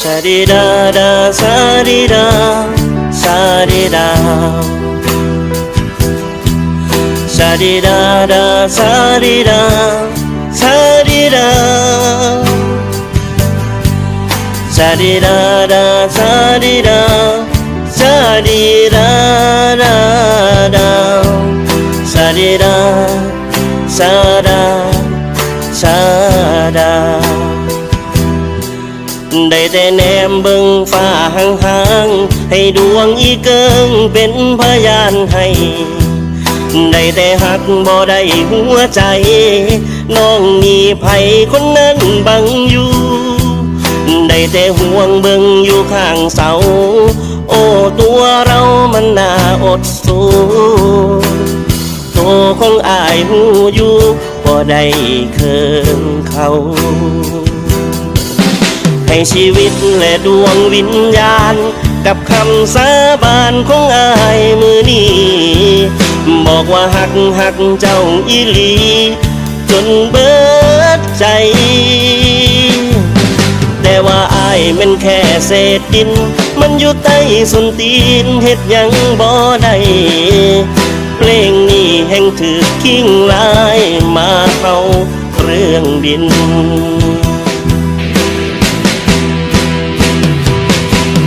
ชาดีดาดาซาดีดาซาดีดาชาดีดาดาซาดี ดีดาชาดาดาซาดีดาซาดาดาดาซาดีดาซาดาซาดาได้แต่แนมเบิ่งฟ้าห่างๆให้ดวงอีเกิงเป็นพยานให้ได้แต่หักบ่ได้หัวใจ น้องมีไผคนนั้นบังอยู่ ได้แต่ห่วงเบิ่งอยู่ข้างเสา โอ้ตัวเรามันน่าอดสู้ตัวของอายหูอยู่บ่ได้เคิงเขาให้ชีวิตและดวงวิญญาณ กับคำสาบานของอายมือนี้ บอกว่าหักหักเจ้าอีหลี จนเบิดใจ มันแค่เศษดิน มันอยู่ใต้ส้นตีนเฮ็ดยังบ่ได้เพลงนี้แห่งถือคิงลายมาเข้าเรื่องบิน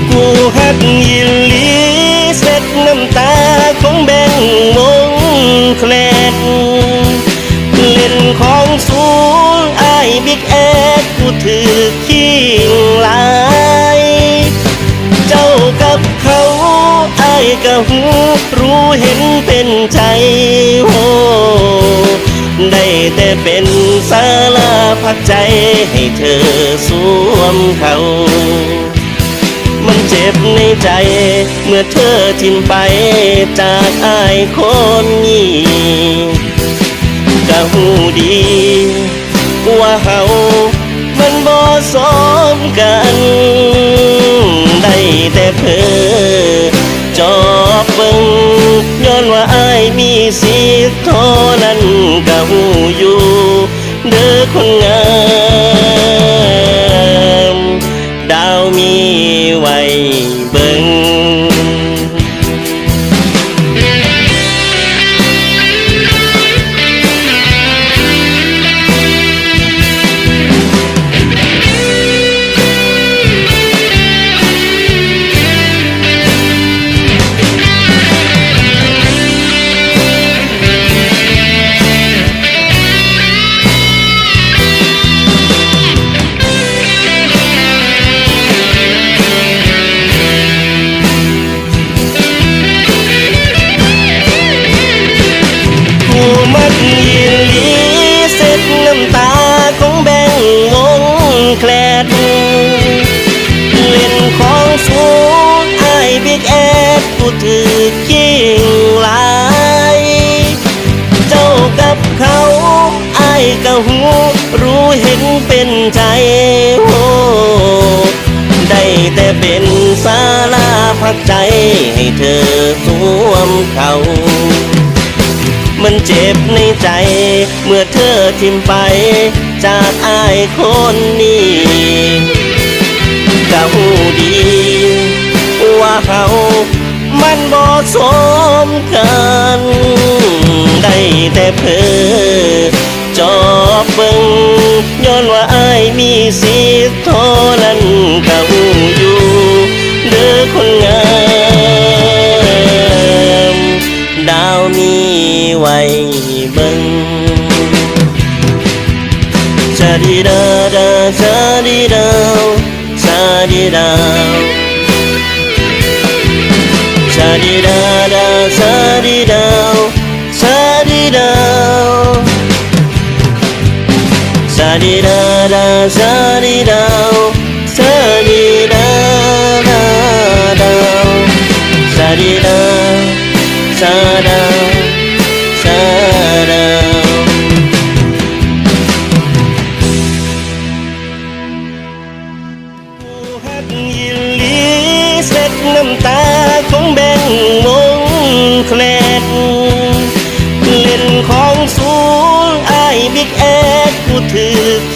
กูฮักยินลีเสร็จน้ำตาของแบงมงแคลนเล่นของสูง บิ๊กแอดกูถือขี้ลายเจ้ากับเขาไอ้ายก็หูรู้เห็นเป็นใจโหได้แต่เป็นสาลาพักใจให้เธอสวมเขามันเจ็บในใจเมื่อเธอทิ้งไปจากอายคนนี้ก็หูดี ว่าเฮามันบ่สมกัน ได้แต่เพ้อจอบเบิ่งย้อนว่าอายมีสิทธิ์เท่านั้นก็หูอยู่เด้อคนงามดาวมีไว้ ดเล่นของสูงไอ้บิ๊กแอดกูถือกิ้งลายเจ้ากับเขาไอ้ก็หูรู้เห็นเป็นใจโหได้แต่เป็นสาลาพักใจให้เธอสวมเขามันเจ็บในใจ เมื่อเธอทิ้มไป จากอายคนนี้ ก็หูดี ว่าเขามันบ่สมกันได้แต่เพ้อจอบเบิ่งย้อนว่าอายมีสิทธิ์เท่านั้นก็หูอยู่เด้อคนงาม ดาวมีไว้เบิ่งชาดีดาดาชาดีดาว ชาดีดาว น้ำตาของแบงมงแคลนเล่นของสูงไอ้บิ๊กแอดกูถือค